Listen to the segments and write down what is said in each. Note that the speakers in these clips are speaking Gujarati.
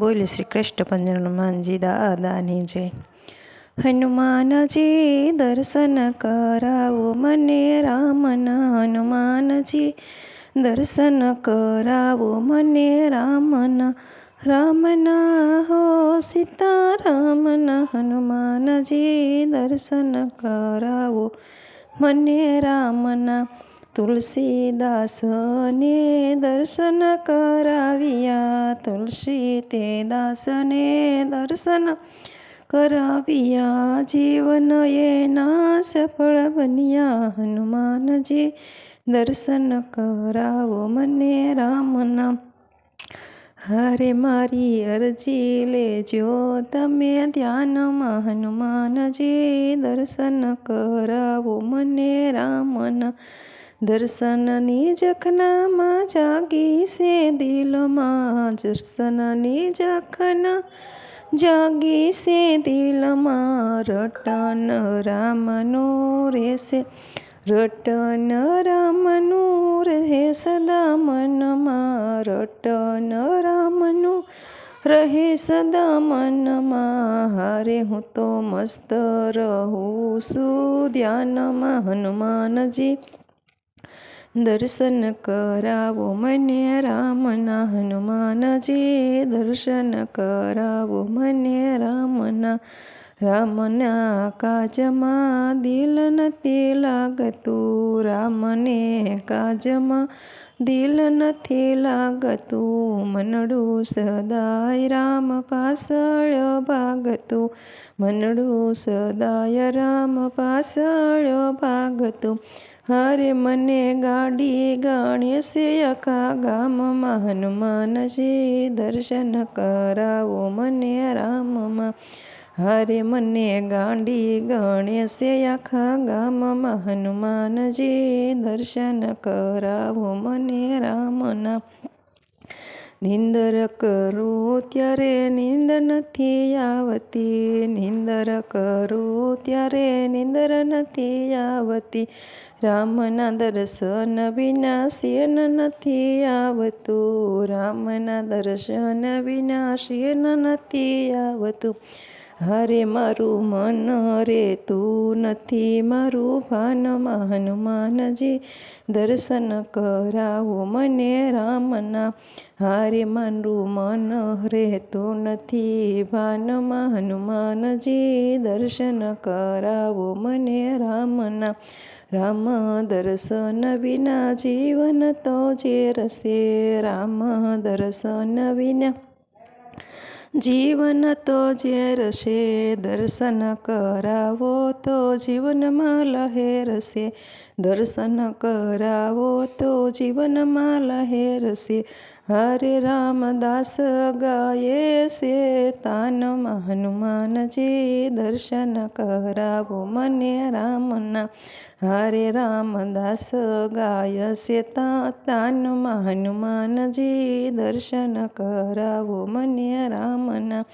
બોલે શ્રી કૃષ્ણ પંજર હનુમાનજી દાદાની જય. હનુમાનજી દર્શન કરાવો મને રામના હનુમાનજી દર્શન કરાવો મને રામના રામના હો સીતારામના હનુમાનજી દર્શન કરાવો મને રામના તુલસીદાસને દર્શન કરાવ્યા. તુલસી તે દાસને દર્શન કરાવ્યા. જીવન એના સફળ બન્યા. હનુમાનજી દર્શન કરાવો મને રામના હરે મારી અરજી લેજો. તમે ધ્યાનમાં હનુમાનજી દર્શન કરાવો, મને રામના દર્શનની જખનામાં જાગી છે દિલમાં. દર્શનની જખના જાગી છે દિલમાં. રટન રામનો રહેશે. રટન રામનું રહે સદા મનમાં. રટન રામનું રહે સદા મનમાં. હારે હું તો મસ્ત રહું છું ધ્યાનમાં. હનુમાનજી, દર્શન કરાવો મને રામના. હનુમાનજી, દર્શન કરાવો મને રામના. રામના કાજમાં દિલ નથી લાગતું, રામને કાજમાં દિલ નથી લાગતું. મનડું સદાય રામ પાછળ ભાગતું, મનડું સદાય રામ પાછળ ભાગતું. હરે મને ગાડી ગણેશે આખા ગામમાં, હનુમાનજી દર્શન કરાવો મને રામમાં. હરે મને ગાંડી ગણેશે આખા ગામમાં હનુમાનજી. દર્શન કરાવો મને રામના. નિંદર કરું ત્યારે નિંદ નથી આવતી. નિંદર કરું ત્યારે નિંદર નથી આવતી. રામના દર્શન વિના નથી આવતું. રામના દર્શન વિના નથી આવતું. હરે મારું મન રે તું નથી મારું ભાનમાં હનુમાનજી દર્શન કરાવો મને રામના. હારે મારું મન રહેતું નથી ભાનમાં હનુમાનજી દર્શન કરાવો મને રામના. રામ દર્શન વિના જીવન તો જે રસે. રામ દર્શન વિના જીવન તો ઝેરશે દર્શન કરાવો તો જીવનમાં લહેરશે દર્શન કરાવો તો જીવનમાં લહેરશે હરે રામદાસ ગાયે છે તાનમાં હનુમાનજી દર્શન કરાવો મને રામના. હરે રામદાસ ગાય છે તાનમાં હનુમાનજી દર્શન કરાવો મને રામના.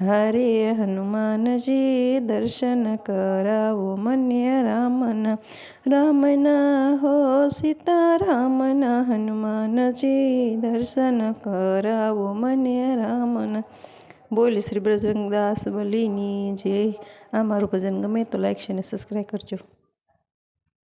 હરે હનુમાનજી દર્શન કરાવો મને રામના. રામના હો સીતારામના હનુમાનજી, દર્શન કરાવો મને રામના. બોલ શ્રી બ્રજરંગદાસ બલીની જય. આ મારું ભજન ગમે તો લાઈક છે અને સબસ્ક્રાઈબ કરજો.